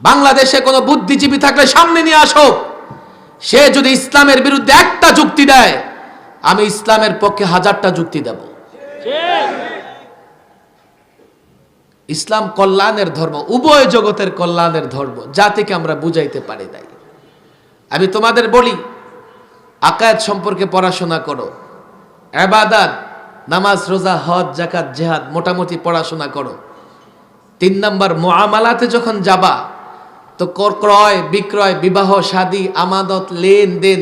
বাংলাদেশে কোনো বুদ্ধিজীবী থাকলে সামনে নিয়ে আসো। সে যদি ইসলামের বিরুদ্ধে একটা যুক্তি দেয়, আমি ইসলামের পক্ষে হাজারটা যুক্তি দেব। ইসলাম কল্যাণের ধর্ম, উভয় জগতের কল্যাণের ধর্ম, জাতিকে আমরা বুঝাইতে পারি নাই। আমি তোমাদের বলি আকায়াত সম্পর্কে পড়াশোনা করো। এবাদাত, নামাজ, রোজা, হজ জাকাত জেহাদ, মোটামুটি পড়াশোনা করো। তিন নাম্বার মোয়ামালাতে যখন যাবা তো কর ক্রয়, বিক্রয়, বিবাহ, শাদী আমাদত লেনদেন,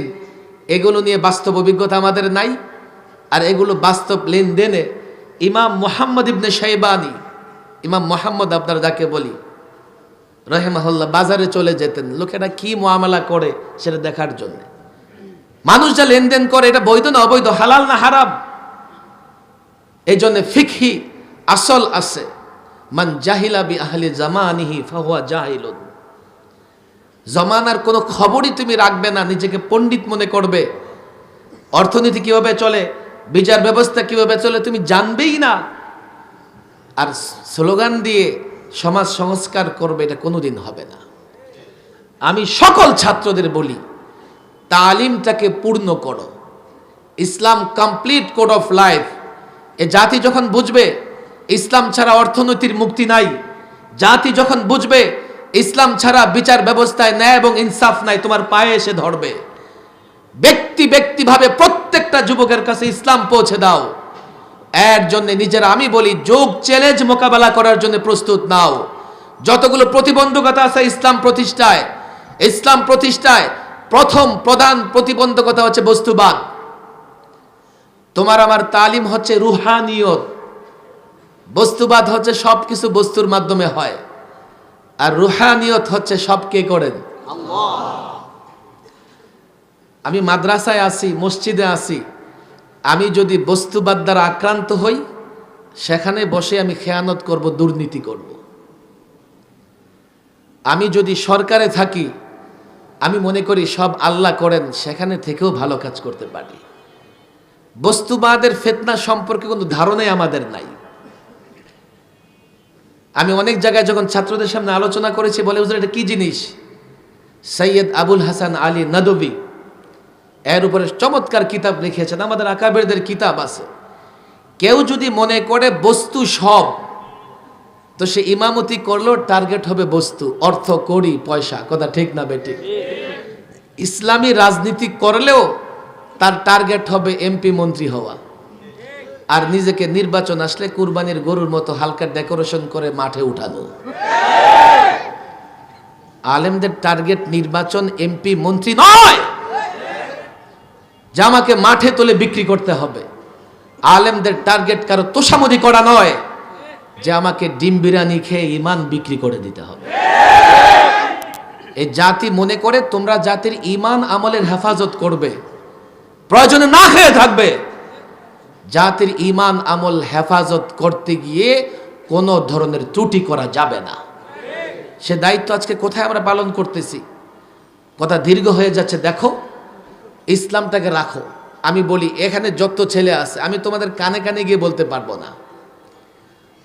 এগুলো নিয়ে বাস্তব অভিজ্ঞতা আমাদের নাই। আর এগুলো বাস্তব লেনদেনে ইমাম মোহাম্মদ ইবনে শাইবানি, ইমাম মোহাম্মদ আপনার যাকে বলি, রহেমাহুল্লাহ, বাজারে চলে যেতেন। লোকেরা কি মোয়ামলা করে সেটা দেখার জন্য। মানুষ যা লেনদেন করে, এটা বৈধ না অবৈধ, হালাল না হারাম? এই জন্য ফিকহি আসল আছে। মান জাহিলা বি আহলি জামানিহি, ফাহুয়া জাহিলুন। জমানার কোনো খবরই তুমি রাখবে না, নিজেকে পণ্ডিত মনে করবে। অর্থনীতি কীভাবে চলে, বিচার ব্যবস্থা কীভাবে চলে, তুমি জানবেই না। আর স্লোগান দিয়ে সমাজ সংস্কার করবে এটা কোনোদিন হবে না। আমি সকল ছাত্রদের বলি, তালিমটাকে পূর্ণ করো। Islam complete code of life এ জাতি যখন বুঝবে, ইসলাম ছাড়া অর্থনীতির মুক্তি নাই। জাতি যখন বুঝবে ইসলাম ছাড়া বিচার ব্যবস্থায় ন্যায় এবং ইনসাফ নাই, তোমার পায়ে এসে ধরবে। ব্যক্তি ব্যক্তিভাবে প্রত্যেকটা যুবকের কাছে ইসলাম পৌঁছে দাও। এর জন্য নিজেরা, আমি বলি, যোগ চ্যালেঞ্জ মোকাবেলা করার জন্য প্রস্তুত নাও। যতগুলো প্রতিবন্ধকতা আছে ইসলাম প্রতিষ্ঠায় ইসলাম প্রতিষ্ঠায় প্রথম প্রধান প্রতিবন্ধকতা হচ্ছে বস্তুবাদ তোমার আমার তালিম হচ্ছে রুহানিয়ত। বস্তুবাদ হচ্ছে সব কিছু বস্তুর মাধ্যমে হয়। আর রুহানিয়ত হচ্ছে সব কে করেন আমি মাদ্রাসায় আসি মসজিদে আসি আমি যদি বস্তুবাদ দ্বারা আক্রান্ত হই সেখানে বসে আমি খেয়ানত করব দুর্নীতি করব। আমি যদি সরকারে থাকি আমি মনে করি সব আল্লাহ করেন সেখানে থেকেও ভালো কাজ করতে পারি। বস্তুবাদের ফেতনা সম্পর্কে কোনো ধারণাই আমাদের নাই। আমি অনেক জায়গায় যখন ছাত্রদের সামনে আলোচনা করেছি, বলে, হুজুর, এটা কি জিনিস? সৈয়দ আবুল হাসান আলী নদবী এর উপরে চমৎকার কিতাব লিখেছেন আমাদের আকাবেরদের কিতাব আছে। কেউ যদি মনে করে বস্তু সব, তো সে ইমামতি করলেও টার্গেট হবে বস্তু, অর্থ করি পয়সা, কথা ঠিক না বেটি? ইসলামী রাজনীতি করলেও তার টার্গেট হবে এমপি মন্ত্রী হওয়া। আর নিজেকে নির্বাচন আসলে কুরবানির গরুর মতো হালকা ডেকোরেশন করে মাঠে উঠানো। আলেমদের টার্গেট নির্বাচন এমপি মন্ত্রী নয়! জামাকে মাঠে তুলে বিক্রি করতে হবে। আলেমদের টার্গেট কারও তোষামদি করা নয় যে আমাকে ডিম বিরিয়ানি খেয়ে ইমান বিক্রি করে দিতে হবে। এই জাতি মনে করে তোমরা জাতির ইমান আমলের হেফাজত করবে। প্রয়োজনে না খেয়ে থাকবে। জাতির ইমান আমল হেফাজত করতে গিয়ে কোনো ধরনের ত্রুটি করা যাবে না। সে দায়িত্ব আজকে কোথায় আমরা পালন করতেছি? কথা দীর্ঘ হয়ে যাচ্ছে, দেখো। ইসলামটাকে রাখো। আমি বলি, এখানে যত ছেলে আছে, আমি তোমাদের কানে কানে গিয়ে বলতে পারব না।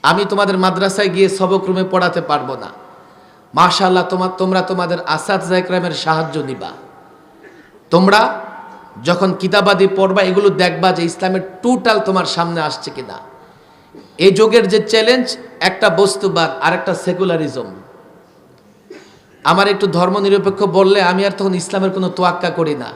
আমি তোমাদের মাদ্রাসায় গিয়ে সবক্রমে পড়াতে পারব না। মাশাল্লাহ তোমার তোমরা তোমাদের আসাদ জায়ক্রামের সাহায্য নিবা। তোমরা যখন কিতাবাদি পড়বা, এগুলো দেখবা যে ইসলামের টোটাল তোমার সামনে আসছে কিনা। এই যুগের যে চ্যালেঞ্জ একটা বস্তুবাদ আর একটা সেকুলারিজম আমার একটু ধর্মনিরপেক্ষ বললে আমি আর তখন ইসলামের কোনো তোয়াক্কা করি না।